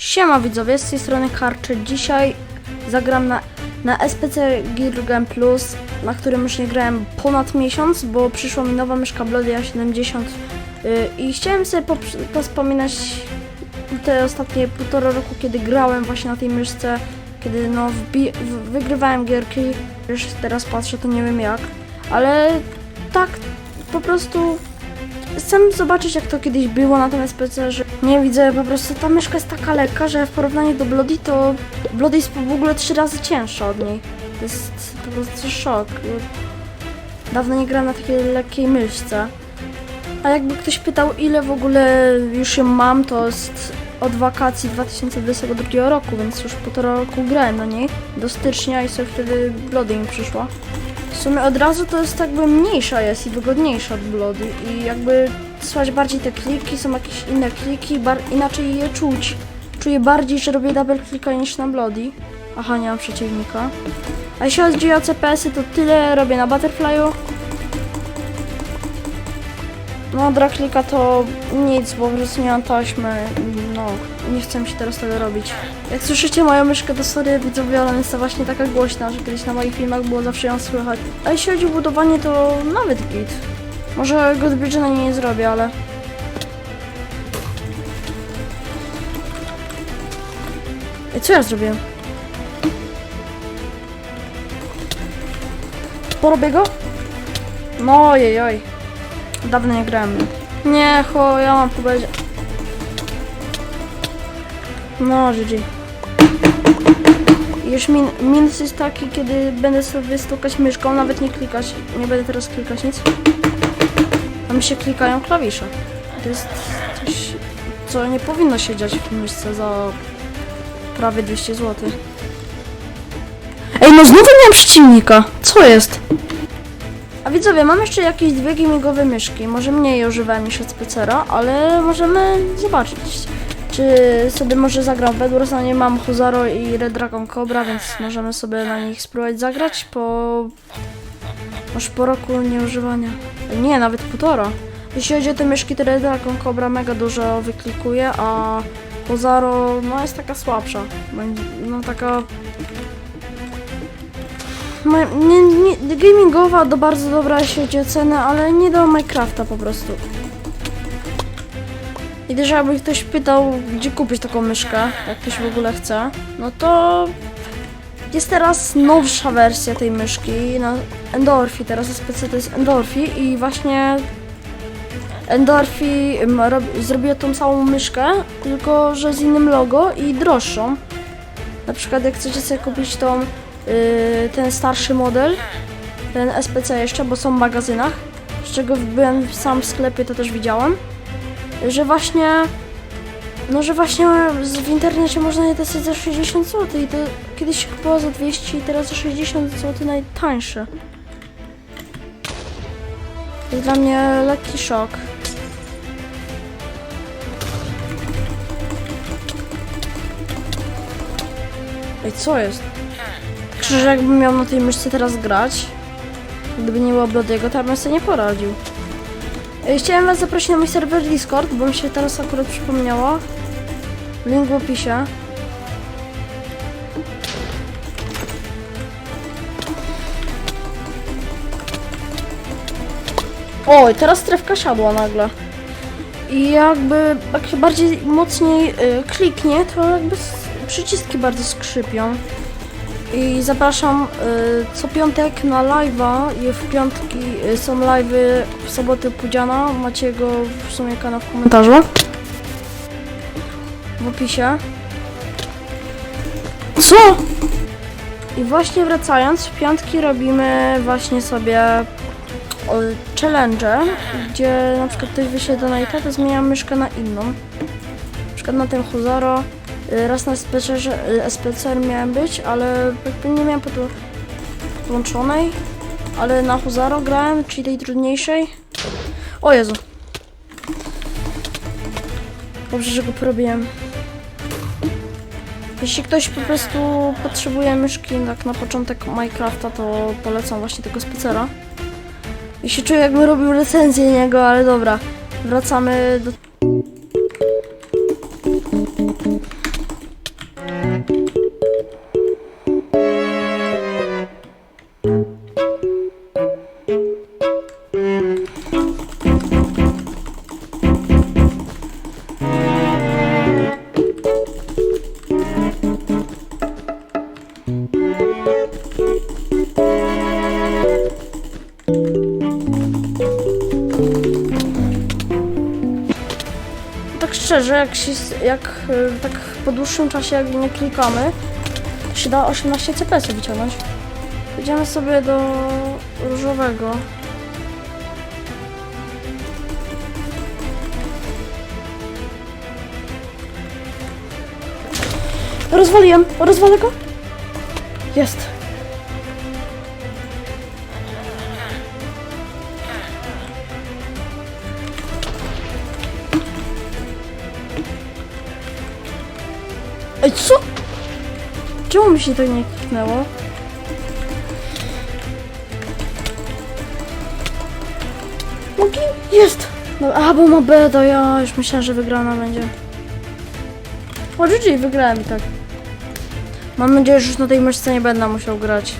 Siema widzowie, z tej strony Karczy. Dzisiaj zagram na, na SPC Gear Game Plus, na którym już nie grałem ponad miesiąc, bo przyszła mi nowa myszka Bloody A70 yy, i chciałem sobie pospominać te ostatnie półtora roku, kiedy grałem właśnie na tej myszce, kiedy no wygrywałem gierki, już teraz patrzę, to nie wiem jak, ale tak po prostu Chcę zobaczyć jak to kiedyś było na tym SPC, że nie widzę, po prostu ta myszka jest taka lekka, że w porównaniu do Bloody to Bloody jest w ogóle trzy razy cięższa od niej. To jest po prostu szok. Dawno nie grałem na takiej lekkiej myszce. A jakby ktoś pytał ile w ogóle już ją mam, to jest od wakacji 2022 roku, więc już półtora roku grałem na niej. Do stycznia i sobie wtedy Bloody mi przyszła. W sumie od razu to jest jakby mniejsza jest i wygodniejsza od Bloody i jakby słychać bardziej te kliki, są jakieś inne kliki, inaczej je czuć. Czuję bardziej, że robię double klika niż na Bloody. Aha, nie mam przeciwnika. A jeśli chodzi o CPS-y, to tyle robię na Butterflyu. No, draklika to nic, bo po prostu nie mam taśmy. No, nie chcę mi się teraz tego robić. Jak słyszycie moją myszkę, to sorry widzowie, ale jest właśnie taka głośna, że kiedyś na moich filmach było zawsze ją słychać. A jeśli chodzi o budowanie, to nawet git. Może Godbridge na niej nie zrobię, ale... Ej, co ja zrobiłem? Porobię go? No ojej, oj. Dawno nie grałem. Nie, cho, ja mam powiedzieć. No, GG. Już min, minus jest taki, kiedy będę sobie stukać myszką, nawet nie klikać. Nie będę teraz klikać nic. A mi się klikają klawisze. To jest coś, co nie powinno się dziać w myszce za prawie 200 zł. Ej, no znowu nie mam przeciwnika. Co jest? A widzowie, mam jeszcze jakieś dwie gamingowe myszki. Może mniej używałem niż od Specera, ale możemy zobaczyć. Czy sobie może zagram w na nie mam Huzaro i Red Dragon Cobra, więc możemy sobie na nich spróbować zagrać po... Może po roku nieużywania. Nie, nawet półtora. Jeśli chodzi o te myszki, Dragon Cobra mega dużo wyklikuje, a Huzaro no jest taka słabsza. No taka Ma- nie, nie, gamingowa to bardzo dobra jeśli chodzi o cenę, ale nie do Minecrafta po prostu. I też jakby ktoś pytał, gdzie kupić taką myszkę, jak ktoś w ogóle chce, no to jest teraz nowsza wersja tej myszki na Endorphi, teraz SPC to jest Endorphi i właśnie rob, zrobiła tą samą myszkę, tylko że z innym logo i droższą. Na przykład jak chcecie sobie kupić tą y, ten starszy model, ten SPC jeszcze, bo są w magazynach, z czego byłem sam w sklepie, to też widziałam, że właśnie, no że właśnie w internecie można je dostać za 60 zł i to kiedyś kupowało za 200 i teraz za 60 zł najtańsze. To jest dla mnie lekki szok. Ej, co jest? Szczerze, jakbym miał na tej myszce teraz grać, gdyby nie było Bloody'ego, to ja bym sobie nie poradził. Chciałem was zaprosić na mój serwer Discord, bo mi się teraz akurat przypomniało. Link w opisie. Oj, teraz strefka siadła nagle. I jakby, jak się bardziej mocniej y, kliknie, to jakby przyciski bardzo skrzypią. I zapraszam y, co piątek na live'a i w piątki y, są live'y w soboty Pudziana. Macie go w sumie kanał w komentarzu. W opisie. Co? I właśnie wracając, w piątki robimy właśnie sobie challenge, gdzie na przykład ktoś wyśle donate'a, to zmieniam myszkę na inną. Na przykład na tym Huzaro. Y, Raz na SPCR, SPCR miałem być, ale nie miałem pod, podłączonej. Ale na Huzaro grałem, czyli tej trudniejszej. O Jezu. Dobrze, że go porobiłem. Jeśli ktoś po prostu potrzebuje myszki tak na początek Minecrafta, to polecam właśnie tego specera. I się czuję jakbym robił recenzję niego, ale dobra. Wracamy do wiesz, że jak, się, jak y, tak po dłuższym czasie jak nie klikamy, się da 18 CPS wyciągnąć. Idziemy sobie do różowego. Rozwaliłem, rozwalę go. Jest. Ej, co? Czemu mi się to nie kliknęło? Mogi? Jest! No, a, bo ma beda, ja już myślałem, że wygrana będzie. O, GG, wygrałem i tak. Mam nadzieję, że już na tej myszce nie będę musiał grać.